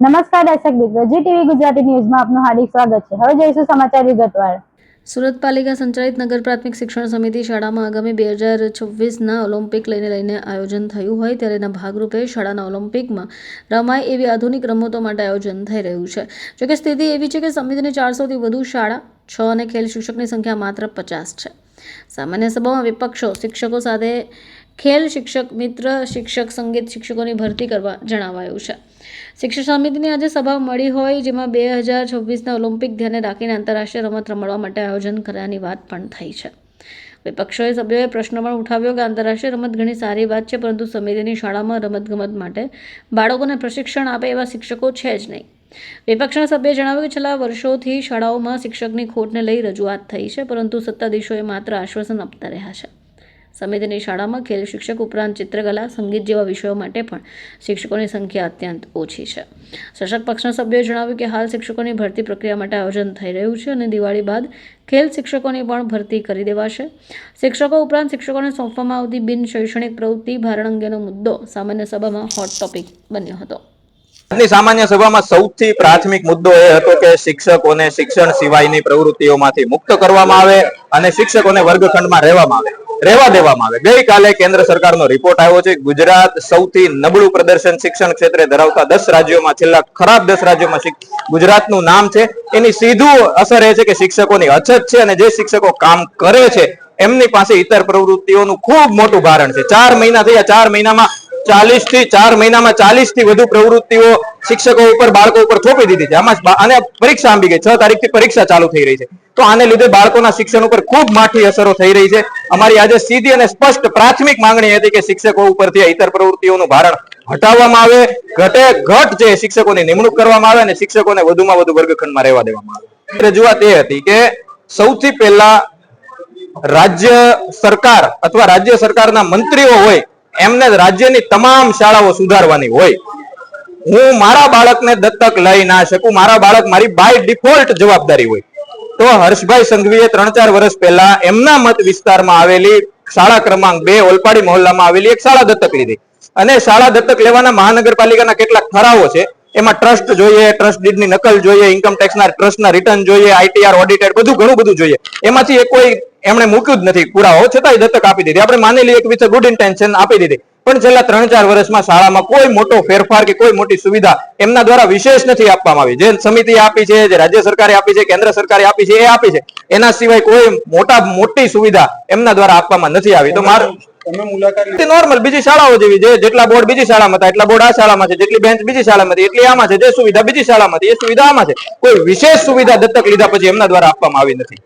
નમસ્કાર દર્શક મિત્રો, જી ટીવી ગુજરાતી ન્યૂઝમાં આપનું હાર્દિક સ્વાગત છે. હવે જોઈશું સમાચાર વિગતવાર. સુરત પાલિકા સંચાલિત નગર પ્રાથમિક શિક્ષણ સમિતિ શાળામાં આગામી બે હજાર છવ્વીસના ઓલિમ્પિક લઈને લઈને આયોજન થયું હોય ત્યારે એના ભાગરૂપે શાળાના ઓલિમ્પિકમાં રમાય એવી આધુનિક રમતો માટે આયોજન થઈ રહ્યું છે. જોકે સ્થિતિ એવી છે કે સમિતિની ચારસોથી વધુ શાળા, છ અને ખેલ શિક્ષકની સંખ્યા માત્ર પચાસ છે. સામાન્ય સભામાં વિપક્ષો શિક્ષકો સાથે ખેલ શિક્ષક, મિત્ર શિક્ષક, સંગીત શિક્ષકોની ભરતી કરવા જણાવાયું છે. શિક્ષક સમિતિની આજે સભા મળી હોય, જેમાં બે હજાર છવ્વીસના ઓલિમ્પિક ધ્યાને રાખીને આંતરરાષ્ટ્રીય રમત રમાડવા માટે આયોજન કરવાની વાત પણ થઈ છે. વિપક્ષોએ સભ્યોએ પ્રશ્ન પણ ઉઠાવ્યો કે આંતરરાષ્ટ્રીય રમત ઘણી સારી વાત છે, પરંતુ સમિતિની શાળામાં રમતગમત માટે બાળકોને પ્રશિક્ષણ આપે એવા શિક્ષકો છે જ નહીં. વિપક્ષના સભ્યે જણાવ્યું કે છેલ્લા વર્ષોથી શાળાઓમાં શિક્ષકની ખોટને લઈ રજૂઆત થઈ છે, પરંતુ સત્તાધીશોએ માત્ર આશ્વાસન આપતા રહ્યા છે. સમિતિની શાળામાં ખેલ શિક્ષક ઉપરાંત ચિત્રકલા, સંગીત જેવા વિષયો માટે પણ શિક્ષકોની સંખ્યા અત્યંત ઓછી છે. શાસક પક્ષના સભ્યોએ જણાવ્યું કે હાલ શિક્ષકોની ભરતી પ્રક્રિયા માટે આયોજન થઈ રહ્યું છે અને દિવાળી બાદ ખેલ શિક્ષકોની પણ ભરતી કરી દેવાશે. શિક્ષકો ઉપરાંત શિક્ષકોને સોંપવામાં આવતી બિન શૈક્ષણિક પ્રવૃત્તિ ભારણ અંગેનો મુદ્દો સામાન્ય સભામાં હોટ ટોપિક બન્યો હતો. આજની સામાન્ય સભામાં સૌથી પ્રાથમિક મુદ્દો એ હતો કે શિક્ષકોને શિક્ષણ સિવાયની પ્રવૃત્તિઓમાંથી મુક્ત કરવામાં આવે અને શિક્ષકોને વર્ગખંડમાં રહેવામાં આવે. રહેવા દેવામાં આવે. ગઈકાલે કેન્દ્ર સરકારનો રિપોર્ટ આવ્યો છે, ગુજરાત સૌથી નબળું પ્રદર્શન શિક્ષણ ક્ષેત્રે ધરાવતા દસ રાજ્યોમાં, છેલ્લા ખરાબ દસ રાજ્યોમાં ગુજરાતનું નામ છે, એની સીધું અસર એ છે કે શિક્ષકોની અછત છે અને જે શિક્ષકો કામ કરે છે, એમની પાસે ઇતર પ્રવૃત્તિઓનું ખૂબ મોટું ભારણ છે. ચાર મહિના થયા, ચાર મહિનામાં ચાલીસથી ચાર મહિનામાં ચાલીસથી વધુ પ્રવૃત્તિઓ શિક્ષકો ઉપર, બાળકો ઉપર થોપી દીધી છે. આમાં અને પરીક્ષા આંબી ગઈ. છ તારીખથી પરીક્ષા ચાલુ થઈ રહી છે. તો આને લીધે બાળકોના શિક્ષણ ઉપર ખૂબ માઠી અસરો થઈ રહી છે. અમારી આજે સીધી અને સ્પષ્ટ પ્રાથમિક માંગણી હતી કે શિક્ષકો ઉપરથી ઇતર પ્રવૃત્તિઓનું ભારણ હટાવવામાં આવે. ઘટે ઘટ જે શિક્ષકોની નિમણૂક કરવામાં આવે અને શિક્ષકોને વધુમાં વધુ વર્ગખંડમાં રહેવા દેવામાં આવે. રજૂઆત એ હતી કે સૌથી પહેલા રાજ્ય સરકાર અથવા રાજ્ય સરકારના મંત્રીઓ હોય એમને રાજ્યની તમામ શાળાઓ સુધારવાની હોય. હું મારા બાળકને દત્તક લઈ ના શકું. મારા બાળક મારી બાય ડિફોલ્ટ જવાબદારી હોય. તો હર્ષભાઈ સંઘવીએ ત્રણ ચાર વર્ષ પહેલા એમના મત વિસ્તારમાં આવેલી શાળા ક્રમાંક બે ઓલપાડી મહોલ્લામાં આવેલી એક શાળા દત્તક લીધી. અને શાળા દત્તક લેવાના મહાનગરપાલિકાના કેટલાક ઠરાવો છે. એમાં ટ્રસ્ટ જોઈએ, ટ્રસ્ટ ડીડની નકલ જોઈએ ઇન્કમ ટેક્સના ટ્રસ્ટના રિટર્ન જોઈએ આઈટીઆર ઓડિટેડ બધું ઘણું બધું જોઈએ. એમાંથી એ કોઈ એમણે મૂક્યું જ નથી. પુરાવો છતાંય દત્તક આપી દીધી. આપણે માની લઈએ કે વિથ ગુડ ઇન્ટેન્શન આપી દીધી. પણ છેલ્લા ત્રણ ચાર વર્ષમાં શાળામાં કોઈ મોટો ફેરફાર કે કોઈ મોટી સુવિધા એમના દ્વારા વિશેષ નથી આપવામાં આવી. જે સમિતિ આપી છે જે રાજ્ય સરકારે આપી છે કેન્દ્ર સરકારે આપી છે એ આપી છે. એના સિવાય કોઈ મોટા મોટી સુવિધા એમના દ્વારા આપવામાં નથી આવી. તો મારે નોર્મલ બીજી શાળાઓ જેવી જે જેટલા બોર્ડ બીજી શાળામાં હતા એટલા બોર્ડ આ શાળામાં છે. જેટલી બેન્ચ બીજી શાળામાં હતી એટલી આમાં છે. જે સુવિધા બીજી શાળામાં હતી એ સુવિધા આમાં છે. કોઈ વિશેષ સુવિધા દત્તક લીધા પછી એમના દ્વારા આપવામાં આવી નથી.